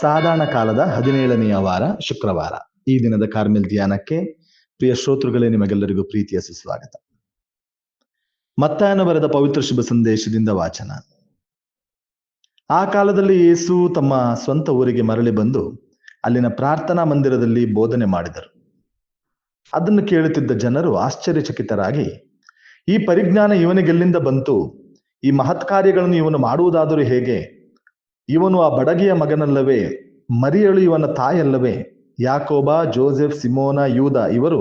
ಸಾಧಾರಣ ಕಾಲದ ಹದಿನೇಳನೆಯ ವಾರ, ಶುಕ್ರವಾರ. ಈ ದಿನದ ಕಾರ್ಮೆಲ್ ಧ್ಯಾನಕ್ಕೆ ಪ್ರಿಯ ಶ್ರೋತೃಗಳೇ, ನಿಮಗೆಲ್ಲರಿಗೂ ಪ್ರೀತಿಯ ಸುಸ್ವಾಗತ. ಮತ್ತಾಯನ ಬರೆದ ಪವಿತ್ರ ಶುಭ ಸಂದೇಶದಿಂದ ವಾಚನ. ಆ ಕಾಲದಲ್ಲಿ ಯೇಸು ತಮ್ಮ ಸ್ವಂತ ಊರಿಗೆ ಮರಳಿ ಬಂದು ಅಲ್ಲಿನ ಪ್ರಾರ್ಥನಾ ಮಂದಿರದಲ್ಲಿ ಬೋಧನೆ ಮಾಡಿದರು. ಅದನ್ನು ಕೇಳುತ್ತಿದ್ದ ಜನರು ಆಶ್ಚರ್ಯಚಕಿತರಾಗಿ, ಈ ಪರಿಜ್ಞಾನ ಇವನಿಗೆಲ್ಲಿಂದ ಬಂತು? ಈ ಮಹತ್ ಕಾರ್ಯಗಳನ್ನು ಇವನು ಮಾಡುವುದಾದರೂ ಹೇಗೆ? ಇವನು ಆ ಬಡಗಿಯ ಮಗನಲ್ಲವೇ, ಮರಿಯಳು ಇವನ ತಾಯಲ್ಲವೇ, ಯಾಕೋಬ, ಜೋಸೆಫ್, ಸಿಮೋನ, ಯೂದ ಇವರು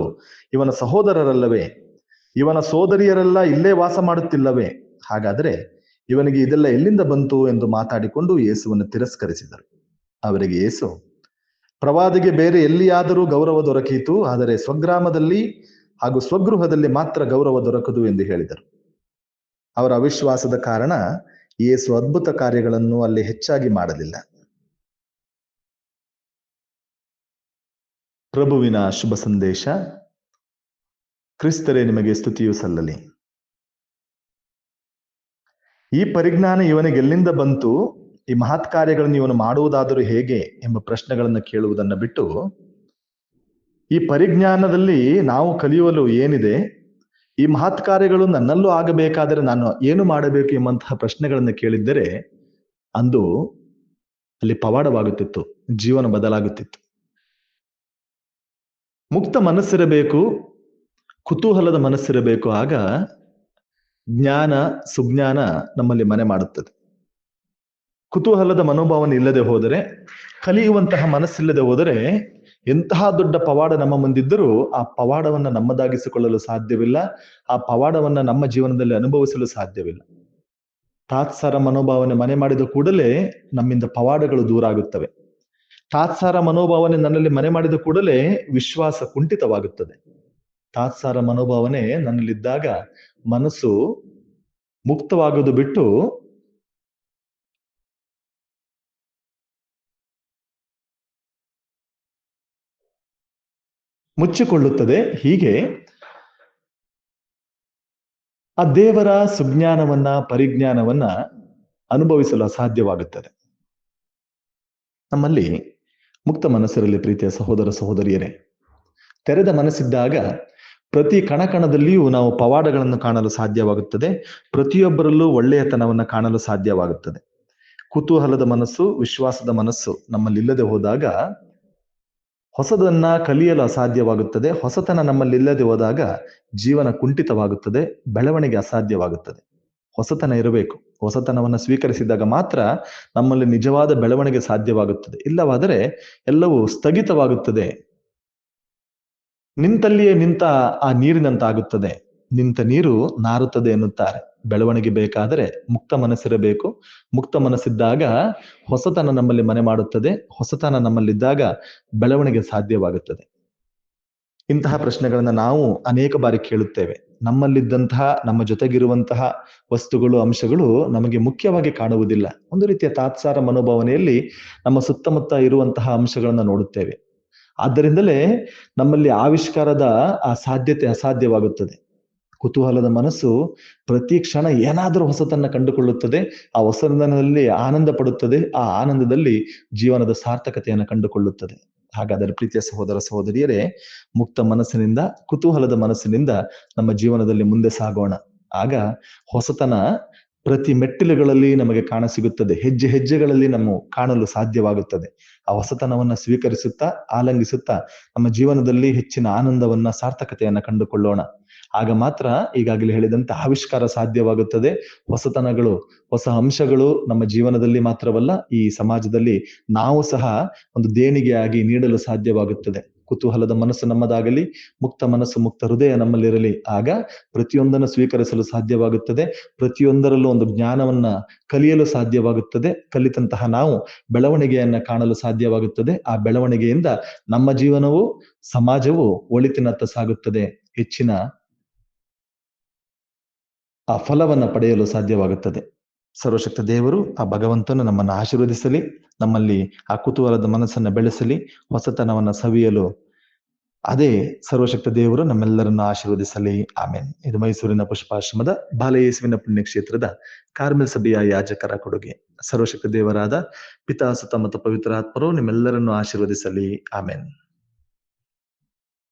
ಇವನ ಸಹೋದರರಲ್ಲವೇ. ಇವನ ಸೋದರಿಯರೆಲ್ಲ ಇಲ್ಲೇ ವಾಸ ಮಾಡುತ್ತಿಲ್ಲವೇ. ಹಾಗಾದರೆ ಇವನಿಗೆ ಇದೆಲ್ಲ ಎಲ್ಲಿಂದ ಬಂತು ಎಂದು ಮಾತಾಡಿಕೊಂಡು ಯೇಸುವನ್ನು ತಿರಸ್ಕರಿಸಿದರು. ಅವರಿಗೆ ಯೇಸು, ಪ್ರವಾದಿಗೆ ಬೇರೆ ಎಲ್ಲಿಯಾದರೂ ಗೌರವ ದೊರಕಿತು, ಆದರೆ ಸ್ವಗ್ರಾಮದಲ್ಲಿ ಹಾಗೂ ಸ್ವಗೃಹದಲ್ಲಿ ಮಾತ್ರ ಗೌರವ ದೊರಕದು ಎಂದು ಹೇಳಿದರು. ಅವರ ಅವಿಶ್ವಾಸದ ಕಾರಣ ಯೇಸು ಅದ್ಭುತ ಕಾರ್ಯಗಳನ್ನು ಅಲ್ಲಿ ಹೆಚ್ಚಾಗಿ ಮಾಡಲಿಲ್ಲ. ಪ್ರಭುವಿನ ಶುಭ ಸಂದೇಶ. ಕ್ರಿಸ್ತರೇ, ನಿಮಗೆ ಸ್ತುತಿಯು ಸಲ್ಲಲಿ. ಈ ಪರಿಜ್ಞಾನ ಇವನಿಗೆ ಎಲ್ಲಿಂದ ಬಂತು? ಈ ಮಹತ್ ಕಾರ್ಯಗಳನ್ನು ಇವನು ಮಾಡುವುದಾದರೂ ಹೇಗೆ ಎಂಬ ಪ್ರಶ್ನೆಗಳನ್ನು ಕೇಳುವುದನ್ನು ಬಿಟ್ಟು, ಈ ಪರಿಜ್ಞಾನದಲ್ಲಿ ನಾವು ಕಲಿಯುವಲು ಏನಿದೆ? ಈ ಮಹತ್ ಕಾರ್ಯಗಳು ನನ್ನಲ್ಲೂ ಆಗಬೇಕಾದರೆ ನಾನು ಏನು ಮಾಡಬೇಕು ಎಂಬಂತಹ ಪ್ರಶ್ನೆಗಳನ್ನು ಕೇಳಿದ್ದರೆ ಅಂದು ಅಲ್ಲಿ ಪವಾಡವಾಗುತ್ತಿತ್ತು, ಜೀವನ ಬದಲಾಗುತ್ತಿತ್ತು. ಮುಕ್ತ ಮನಸ್ಸಿರಬೇಕು, ಕುತೂಹಲದ ಮನಸ್ಸಿರಬೇಕು, ಆಗ ಜ್ಞಾನ, ಸುಜ್ಞಾನ ನಮ್ಮಲ್ಲಿ ಮನೆ ಮಾಡುತ್ತದೆ. ಕುತೂಹಲದ ಮನೋಭಾವನೆ ಇಲ್ಲದೆ ಹೋದರೆ, ಕಲಿಯುವಂತಹ ಮನಸ್ಸಿಲ್ಲದೆ ಹೋದರೆ ಎಂತಹ ದೊಡ್ಡ ಪವಾಡ ನಮ್ಮ ಮುಂದಿದ್ದರೂ ಆ ಪವಾಡವನ್ನ ನಮ್ಮದಾಗಿಸಿಕೊಳ್ಳಲು ಸಾಧ್ಯವಿಲ್ಲ, ಆ ಪವಾಡವನ್ನ ನಮ್ಮ ಜೀವನದಲ್ಲಿ ಅನುಭವಿಸಲು ಸಾಧ್ಯವಿಲ್ಲ. ತಾತ್ಸಾರ ಮನೋಭಾವನೆ ಮನೆ ಮಾಡಿದ ಕೂಡಲೇ ನಮ್ಮಿಂದ ಪವಾಡಗಳು ದೂರ ಆಗುತ್ತವೆ. ತಾತ್ಸಾರ ಮನೋಭಾವನೆ ನನ್ನಲ್ಲಿ ಮನೆ ಮಾಡಿದ ಕೂಡಲೇ ವಿಶ್ವಾಸ ಕುಂಠಿತವಾಗುತ್ತದೆ. ತಾತ್ಸಾರ ಮನೋಭಾವನೆ ನನ್ನಲ್ಲಿದ್ದಾಗ ಮನಸ್ಸು ಮುಕ್ತವಾಗೋದು ಬಿಟ್ಟು ಮುಚ್ಚಿಕೊಳ್ಳುತ್ತದೆ. ಹೀಗೆ ಆ ದೇವರ ಸುಜ್ಞಾನವನ್ನ, ಪರಿಜ್ಞಾನವನ್ನ ಅನುಭವಿಸಲು ಅಸಾಧ್ಯವಾಗುತ್ತದೆ. ನಮ್ಮಲ್ಲಿ ಮುಕ್ತ ಮನಸ್ಸರಲ್ಲಿ ಪ್ರೀತಿಯ ಸಹೋದರ ಸಹೋದರಿಯರೇ, ತೆರೆದ ಮನಸ್ಸಿದ್ದಾಗ ಪ್ರತಿ ಕಣಕಣದಲ್ಲಿಯೂ ನಾವು ಪವಾಡಗಳನ್ನು ಕಾಣಲು ಸಾಧ್ಯವಾಗುತ್ತದೆ. ಪ್ರತಿಯೊಬ್ಬರಲ್ಲೂ ಒಳ್ಳೆಯತನವನ್ನು ಕಾಣಲು ಸಾಧ್ಯವಾಗುತ್ತದೆ. ಕುತೂಹಲದ ಮನಸ್ಸು, ವಿಶ್ವಾಸದ ಮನಸ್ಸು ನಮ್ಮಲ್ಲಿಲ್ಲದೆ ಹೋದಾಗ ಹೊಸದನ್ನ ಕಲಿಯಲು ಅಸಾಧ್ಯವಾಗುತ್ತದೆ. ಹೊಸತನ ನಮ್ಮಲ್ಲಿ ಇಲ್ಲದೆ ಹೋದಾಗ ಜೀವನ ಕುಂಠಿತವಾಗುತ್ತದೆ, ಬೆಳವಣಿಗೆ ಅಸಾಧ್ಯವಾಗುತ್ತದೆ. ಹೊಸತನ ಇರಬೇಕು. ಹೊಸತನವನ್ನು ಸ್ವೀಕರಿಸಿದಾಗ ಮಾತ್ರ ನಮ್ಮಲ್ಲಿ ನಿಜವಾದ ಬೆಳವಣಿಗೆ ಸಾಧ್ಯವಾಗುತ್ತದೆ. ಇಲ್ಲವಾದರೆ ಎಲ್ಲವೂ ಸ್ಥಗಿತವಾಗುತ್ತದೆ. ನಿಂತಲ್ಲಿಯೇ ನಿಂತ ಆ ನೀರಿನಂತಾಗುತ್ತದೆ. ನಿಂತ ನೀರು ನಾರುತ್ತದೆ ಎನ್ನುತ್ತಾರೆ. ಬೆಳವಣಿಗೆ ಬೇಕಾದರೆ ಮುಕ್ತ ಮನಸ್ಸಿರಬೇಕು. ಮುಕ್ತ ಮನಸ್ಸಿದ್ದಾಗ ಹೊಸತನ ನಮ್ಮಲ್ಲಿ ಮನೆ ಮಾಡುತ್ತದೆ. ಹೊಸತನ ನಮ್ಮಲ್ಲಿದ್ದಾಗ ಬೆಳವಣಿಗೆ ಸಾಧ್ಯವಾಗುತ್ತದೆ. ಇಂತಹ ಪ್ರಶ್ನೆಗಳನ್ನ ನಾವು ಅನೇಕ ಬಾರಿ ಕೇಳುತ್ತೇವೆ. ನಮ್ಮಲ್ಲಿದ್ದಂತಹ, ನಮ್ಮ ಜೊತೆಗಿರುವಂತಹ ವಸ್ತುಗಳು, ಅಂಶಗಳು ನಮಗೆ ಮುಖ್ಯವಾಗಿ ಕಾಣುವುದಿಲ್ಲ. ಒಂದು ರೀತಿಯ ತಾತ್ಸಾರ ಮನೋಭಾವನೆಯಲ್ಲಿ ನಮ್ಮ ಸುತ್ತಮುತ್ತ ಇರುವಂತಹ ಅಂಶಗಳನ್ನ ನೋಡುತ್ತೇವೆ. ಆದ್ದರಿಂದಲೇ ನಮ್ಮಲ್ಲಿ ಆವಿಷ್ಕಾರದ ಆ ಸಾಧ್ಯತೆ ಅಸಾಧ್ಯವಾಗುತ್ತದೆ. ಕುತೂಹಲದ ಮನಸ್ಸು ಪ್ರತಿ ಕ್ಷಣ ಏನಾದರೂ ಹೊಸತನ್ನ ಕಂಡುಕೊಳ್ಳುತ್ತದೆ, ಆ ಹೊಸತನದಲ್ಲಿ ಆನಂದ ಪಡುತ್ತದೆ, ಆ ಆನಂದದಲ್ಲಿ ಜೀವನದ ಸಾರ್ಥಕತೆಯನ್ನು ಕಂಡುಕೊಳ್ಳುತ್ತದೆ. ಹಾಗಾದರೆ ಪ್ರೀತಿಯ ಸಹೋದರ ಸಹೋದರಿಯರೇ, ಮುಕ್ತ ಮನಸ್ಸಿನಿಂದ, ಕುತೂಹಲದ ಮನಸ್ಸಿನಿಂದ ನಮ್ಮ ಜೀವನದಲ್ಲಿ ಮುಂದೆ ಸಾಗೋಣ. ಆಗ ಹೊಸತನ ಪ್ರತಿ ಮೆಟ್ಟಿಲುಗಳಲ್ಲಿ ನಮಗೆ ಕಾಣಸಿಗುತ್ತದೆ ಹೆಜ್ಜೆ ಹೆಜ್ಜೆಗಳಲ್ಲಿ ನಮ್ಮ ಕಾಣಲು ಸಾಧ್ಯವಾಗುತ್ತದೆ. ಆ ಹೊಸತನವನ್ನ ಸ್ವೀಕರಿಸುತ್ತಾ, ಆಲಂಗಿಸುತ್ತಾ, ನಮ್ಮ ಜೀವನದಲ್ಲಿ ಹೆಚ್ಚಿನ ಆನಂದವನ್ನ, ಸಾರ್ಥಕತೆಯನ್ನ ಕಂಡುಕೊಳ್ಳೋಣ. ಆಗ ಮಾತ್ರ ಈಗಾಗಲೇ ಹೇಳಿದಂತೆ ಆವಿಷ್ಕಾರ ಸಾಧ್ಯವಾಗುತ್ತದೆ. ಹೊಸತನಗಳು, ಹೊಸ ಅಂಶಗಳು ನಮ್ಮ ಜೀವನದಲ್ಲಿ ಮಾತ್ರವಲ್ಲ, ಈ ಸಮಾಜದಲ್ಲಿ ನಾವು ಸಹ ಒಂದು ದೇಣಿಗೆಯಾಗಿ ನೀಡಲು ಸಾಧ್ಯವಾಗುತ್ತದೆ. ಕುತೂಹಲದ ಮನಸ್ಸು ನಮ್ಮದಾಗಲಿ, ಮುಕ್ತ ಮನಸ್ಸು, ಮುಕ್ತ ಹೃದಯ ನಮ್ಮಲ್ಲಿರಲಿ. ಆಗ ಪ್ರತಿಯೊಂದನ್ನು ಸ್ವೀಕರಿಸಲು ಸಾಧ್ಯವಾಗುತ್ತದೆ. ಪ್ರತಿಯೊಂದರಲ್ಲೂ ಒಂದು ಜ್ಞಾನವನ್ನ ಕಲಿಯಲು ಸಾಧ್ಯವಾಗುತ್ತದೆ. ಕಲಿತಂತಹ ನಾವು ಬೆಳವಣಿಗೆಯನ್ನ ಕಾಣಲು ಸಾಧ್ಯವಾಗುತ್ತದೆ. ಆ ಬೆಳವಣಿಗೆಯಿಂದ ನಮ್ಮ ಜೀವನವು, ಸಮಾಜವು ಒಳಿತಿನತ್ತ ಸಾಗುತ್ತದೆ. ಹೆಚ್ಚಿನ ಆ ಫಲವನ್ನು ಪಡೆಯಲು ಸಾಧ್ಯವಾಗುತ್ತದೆ. ಸರ್ವಶಕ್ತ ದೇವರು ಆ ಭಗವಂತನು ನಮ್ಮನ್ನು ಆಶೀರ್ವದಿಸಲಿ, ನಮ್ಮಲ್ಲಿ ಆ ಕುತೂಹಲದ ಮನಸ್ಸನ್ನು ಬೆಳೆಸಲಿ, ಹೊಸತನವನ್ನು ಸವಿಯಲು ಅದೇ ಸರ್ವಶಕ್ತ ದೇವರು ನಮ್ಮೆಲ್ಲರನ್ನು ಆಶೀರ್ವದಿಸಲಿ. ಆಮೇನ್. ಇದು ಮೈಸೂರಿನ ಪುಷ್ಪಾಶ್ರಮದ ಬಾಲಯೇಸುವಿನ ಪುಣ್ಯಕ್ಷೇತ್ರದ ಕಾರ್ಮೆಲ್ ಸಭೆಯ ಯಾಜಕರ ಕೊಡುಗೆ. ಸರ್ವಶಕ್ತ ದೇವರಾದ ಪಿತಾಸುತ ಮತ್ತು ಪವಿತ್ರಾತ್ಮರು ನಿಮ್ಮೆಲ್ಲರನ್ನು ಆಶೀರ್ವದಿಸಲಿ. ಆಮೇನ್.